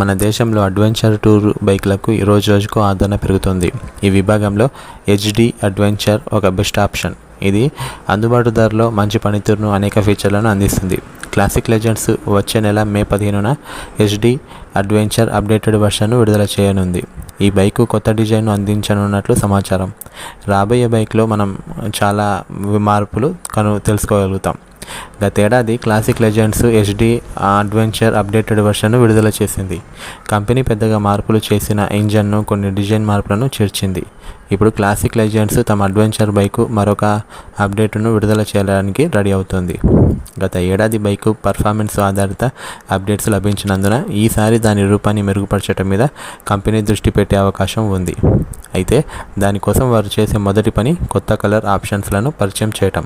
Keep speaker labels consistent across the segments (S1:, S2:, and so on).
S1: మన దేశంలో adventure tour బైక్లకు రోజు రోజుకు ఆదరణ పెరుగుతుంది. ఈ విభాగంలో హెచ్డి అడ్వెంచర్ ఒక బెస్ట్ ఆప్షన్. ఇది అందుబాటు ధరలో మంచి పనితీరును అనేక ఫీచర్లను అందిస్తుంది. క్లాసిక్ లెజెండ్స్ వచ్చే నెల మే పదిహేనున హెచ్డి అడ్వెంచర్ అప్డేటెడ్ వర్షన్ను విడుదల చేయనుంది. ఈ బైకు కొత్త డిజైన్ను అందించనున్నట్లు సమాచారం. రాబోయే బైక్లో మనం చాలా మార్పులు కను తెలుసుకోగలుగుతాం. గతేడాది classic legends HD adventure updated వెర్షన్ను విడుదల చేసింది. కంపెనీ పెద్దగా మార్పులు చేసిన ఇంజన్ను కొన్ని డిజైన్ మార్పులను చేర్చింది. ఇప్పుడు క్లాసిక్ లెజెండ్స్ తమ అడ్వెంచర్ బైకు మరొక అప్డేట్ను విడుదల చేయడానికి రెడీ అవుతుంది. గత ఏడాది బైకు పర్ఫార్మెన్స్ ఆధారిత అప్డేట్స్ లభించినందున ఈసారి దాని రూపాన్ని మెరుగుపరచడం మీద కంపెనీ దృష్టి పెట్టే అవకాశం ఉంది. అయితే దానికోసం వారు చేసే మొదటి పని కొత్త కలర్ ఆప్షన్స్లను పరిచయం చేయటం.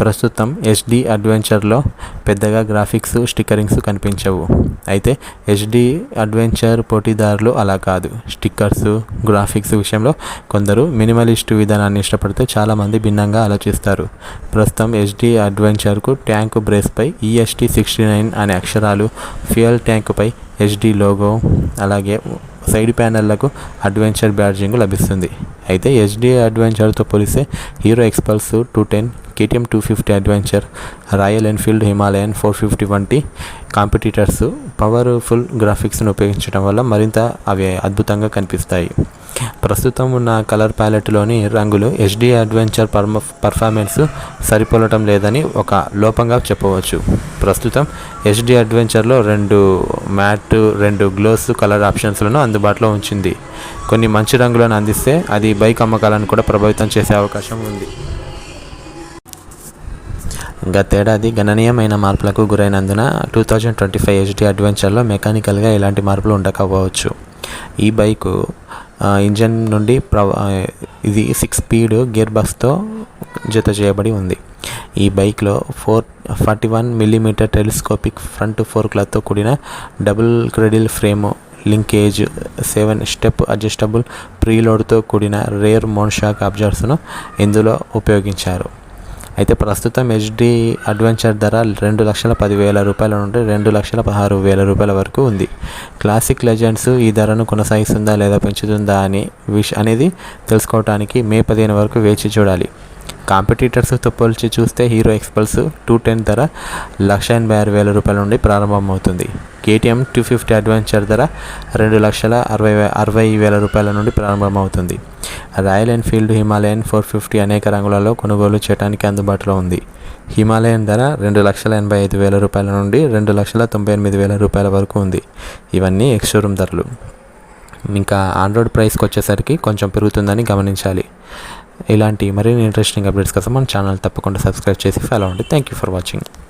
S1: ప్రస్తుతం ఎస్డి అడ్వెంచర్లో పెద్దగా గ్రాఫిక్స్ స్టిక్కరింగ్స్ కనిపించవు. అయితే హెచ్డి అడ్వెంచర్ పోటీదారులు అలా కాదు. స్టిక్కర్స్ గ్రాఫిక్స్ విషయంలో కొందరు మినిమలిస్ట్ విధానాన్ని ఇష్టపడితే చాలామంది భిన్నంగా ఆలోచిస్తారు. ప్రస్తుతం హెచ్డి అడ్వెంచర్కు ట్యాంక్ బ్రేస్పై ఈఎస్టీ సిక్స్టీ నైన్ అనే అక్షరాలు ఫ్యూయల్ ట్యాంకుపై హెచ్డి లోగో అలాగే సైడ్ ప్యానెళ్ళకు అడ్వెంచర్ బ్యాడ్జింగ్ లభిస్తుంది. అయితే హెచ్డి అడ్వెంచర్తో పోలిస్తే Hero Xpulse two ten KTM two fifty adventure Royal Enfield Himalayan four fifty వంటి కాంపిటీటర్స్ పవర్ఫుల్ గ్రాఫిక్స్ను ఉపయోగించడం వల్ల మరింత అవి అద్భుతంగా కనిపిస్తాయి. ప్రస్తుతం ఉన్న కలర్ ప్యాలెట్లోని రంగులు హెచ్డి అడ్వెంచర్ పర్మ పర్ఫార్మెన్స్ సరిపోలటం లేదని ఒక లోపంగా చెప్పవచ్చు. ప్రస్తుతం హెచ్డి అడ్వెంచర్లో రెండు మ్యాట్ రెండు గ్లోస్ కలర్ ఆప్షన్స్లను అందుబాటులో ఉంచింది. కొన్ని మంచి రంగులను అందిస్తే అది బైక్ అమ్మకాలను కూడా ప్రభావితం చేసే అవకాశం ఉంది. గతేడాది గణనీయమైన మార్పులకు గురైనందున two thousand twenty five HD అడ్వెంచర్లో మెకానికల్గా ఎలాంటి మార్పులు ఉండకపోవచ్చు. ఈ బైకు ఇంజన్ నుండి ప్రవ ఇది సిక్స్ స్పీడ్ గేర్ బాక్స్తో జత చేయబడి ఉంది. ఈ బైక్లో four forty one millimetre telescopic front ఫోర్క్లతో కూడిన double cradle frame linkage seven step adjustable ప్రీలోడ్తో కూడిన రేర్ మోన్షాక్ అబ్జర్వ్స్ను ఇందులో ఉపయోగించారు. అయితే ప్రస్తుతం హెచ్డి అడ్వెంచర్ ధర రెండు లక్షల పదివేల రూపాయల నుండి రెండు లక్షల పదహారు వేల రూపాయల వరకు ఉంది. క్లాసిక్ లెజెండ్స్ ఈ ధరను కొనసాగిస్తుందా లేదా పెంచుతుందా అని విష్ అనేది తెలుసుకోవడానికి మే పదిహేను వరకు వేచి చూడాలి. కాంపిటీటర్స్తో పోల్చి చూస్తే హీరో ఎక్స్పల్స్ టూ టెన్ ధర లక్ష ఎనభై ఆరు వేల రూపాయల నుండి ప్రారంభమవుతుంది. కేటీఎం టూ ఫిఫ్టీ అడ్వెంచర్ ధర రెండు లక్షల అరవై అరవై వేల రూపాయల నుండి ప్రారంభమవుతుంది. Royal Enfield Himalayan four fifty అనేక రంగులలో కొనుగోలు చేయడానికి అందుబాటులో ఉంది. హిమాలయన్ ధర రెండు లక్షల ఎనభై ఐదు వేల రూపాయల నుండి రెండు లక్షల తొంభై ఎనిమిది వేల రూపాయల వరకు ఉంది. ఇవన్నీ ఎక్స్షోరూమ్ ధరలు. ఇంకా ఆండ్రాయిడ్ ప్రైస్కి వచ్చేసరికి కొంచెం పెరుగుతుందని గమనించాలి. ఇలాంటి మరిన్ని ఇంట్రెస్టింగ్ అప్డేట్స్ కోసం మన ఛానల్ తప్పకుండా సబ్స్క్రైబ్ చేసి ఫాలో అవ్వండి. Thank you for watching.